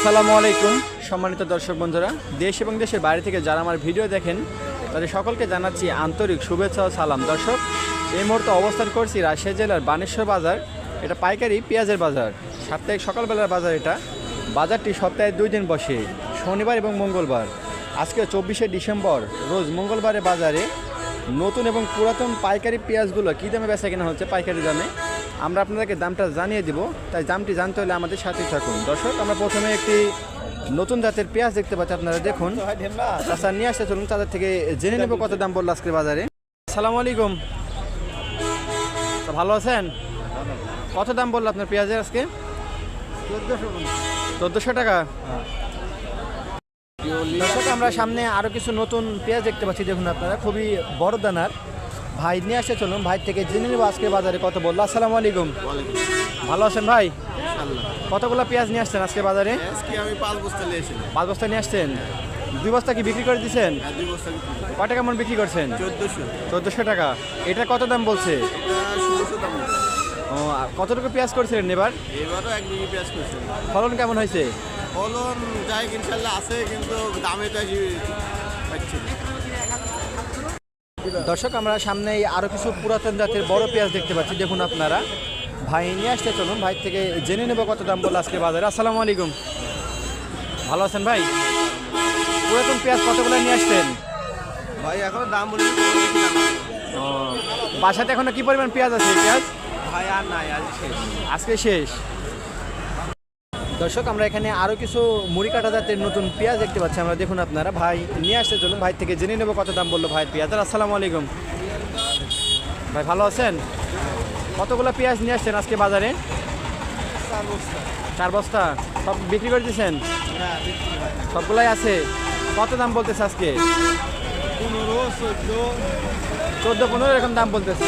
আসসালামু আলাইকুম, সম্মানিত দর্শক বন্ধুরা। দেশ এবং দেশের বাইরে থেকে যারা আমার ভিডিও দেখেন, তাদের সকলকে জানাচ্ছি আন্তরিক শুভেচ্ছা ও সালাম। দর্শক, এই মুহূর্তে অবস্থান করছি রাজশাহী জেলার বানেশ্বর বাজার। এটা পাইকারি পেঁয়াজের বাজার। সাপ্তাহিক সকালবেলার বাজার এটা। বাজারটি সপ্তাহে দুই দিন বসে, শনিবার এবং মঙ্গলবার। আজকে চব্বিশে ডিসেম্বর, রোজ মঙ্গলবারে বাজারে নতুন এবং পুরাতন পাইকারি পেঁয়াজগুলো কী দামে বেচা কেনা হচ্ছে পাইকারি দামে? আমরা আপনাদেরকে দামটা জানিয়ে দিব। তাই দামটি জানতে হলে আমাদের সাথেই থাকুন। দর্শক, আমরা প্রথমে একটি নতুন জাতের পেঁয়াজ দেখতে পাচ্ছি, আপনারা দেখুন। চাষা নিয়ে আসতে চলুন, তাদের থেকে জেনে নেব কত দাম বলল আজকে বাজারে। আসসালামু আলাইকুম। ভালো আছেন? কত দাম বলল আপনার পেঁয়াজের আজকে? চোদ্দোশো টাকা। দর্শক, আমরা সামনে আরও কিছু নতুন পেঁয়াজ দেখতে পাচ্ছি, দেখুন আপনারা, খুবই বড় দানার। ভাই নিয়ে আসতে চলুন। ভাই থেকে জেনে নেব আজকে বাজারে কত বলল। আসসালামু আলাইকুম। ভালো আছেন ভাই? কতগুলো পেঁয়াজ নিয়ে আসছেন আজকে বাজারে? আমি পাঁচ বস্তা নিয়ে আসছেন? দুই বস্তা কি বিক্রি করে দিচ্ছেন দুই বস্তা বিক্রি কয় টাকা মন বিক্রি করছেন? চোদ্দোশো। টাকা। এটা কত দাম বলছে? ও কতটুকু পেঁয়াজ করছিলেন এবার? এবারও এক বিঘি পেঁয়াজ করছে ফলন কেমন হয়েছে? ফলন যাই ইনশাল্লাহ আছে কিন্তু দামে তো পাচ্ছি। দর্শক আমরা সামনে আরও কিছু পুরাতন জাতের বড় পেঁয়াজ দেখতে পাচ্ছি। দেখুন আপনারা। ভাই নিয়ে আসতে চলুন। ভাই থেকে জেনে নেব কত দাম বলে আজকে বাজারে। আসসালামু আলাইকুম। ভালো আছেন ভাই? পুরাতন পেঁয়াজ কতগুলো নিয়ে আসতেন ভাই এখন দাম বলি ও, বাসাতে এখনও কি পরিমাণ পেঁয়াজ আছে পেঁয়াজ? ভাই আর নাই শেষ। আজকে শেষ। দর্শক আমরা এখানে আরও কিছু মুড়ি কাটা জাতের নতুন পেঁয়াজ দেখতে পাচ্ছি। আমরা দেখুন আপনারা ভাই নিয়ে আসতে চলুন ভাই থেকে জেনে নেব কত দাম বলল ভাই পেঁয়াজ। আসসালামু আলাইকুম। ভাই ভালো আছেন? কতগুলো পেঁয়াজ নিয়ে আসছেন আজকে বাজারে? চার বস্তা। সব বিক্রি করে দিয়েছেন? সবগুলাই আছে। কত দাম বলতেছে আজকে? পনেরো চোদ্দ। চোদ্দ পনেরো এরকম দাম বলতেছে।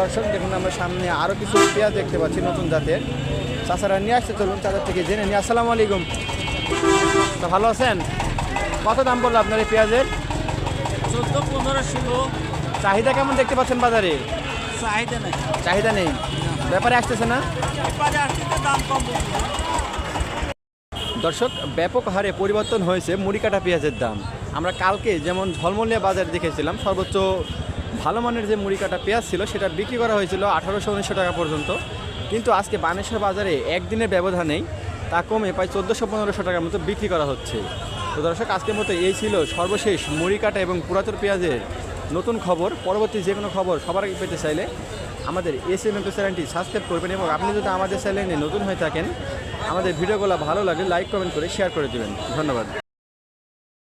দর্শক দেখুন আমরা সামনে আরও কিছু পেঁয়াজ দেখতে পাচ্ছি নতুন জাতের। চাষারা নিয়ে আসতে চলুন তাদের থেকে জেনে নিয়ে আসসালামু আলাইকুম। তা ভালো আছেন? কত দাম বলল আপনার এই পেঁয়াজের? চোদ্দ পনেরো ষোলো। চাহিদা কেমন দেখতে পাচ্ছেন বাজারে? চাহিদা নাই। চাহিদা নেই? ব্যাপারে আসতেছে না? দাম কম দর্শক ব্যাপক হারে পরিবর্তন হয়েছে মুড়ি কাটা পেঁয়াজের দাম। আমরা কালকে যেমন ঝলমলিয়া বাজারে দেখেছিলাম সর্বোচ্চ ভালো মানের যে মুড়ি কাটা পেঁয়াজ ছিল সেটা বিক্রি করা হয়েছিল আঠারোশো উনিশশো টাকা পর্যন্ত। কিন্তু আজকে বানেশ্বর বাজারে একদিনের ব্যবধানেই তা কমে প্রায় চোদ্দোশো, পনেরোশো টাকার মতো বিক্রি করা হচ্ছে। তো দর্শক, আজকের মতো এই ছিল সর্বশেষ মুড়ি কাটা এবং পুরাতন পেঁয়াজের নতুন খবর। পরবর্তী যে কোনো খবর সবার আগে পেতে চাইলে আমাদের এস এম চ্যানেলটি সাবস্ক্রাইব করবেন এবং আপনি যদি আমাদের চ্যানেলে নতুন হয়ে থাকেন, আমাদের ভিডিওগুলো ভালো লাগে, লাইক, কমেন্ট করে শেয়ার করে দেবেন। ধন্যবাদ।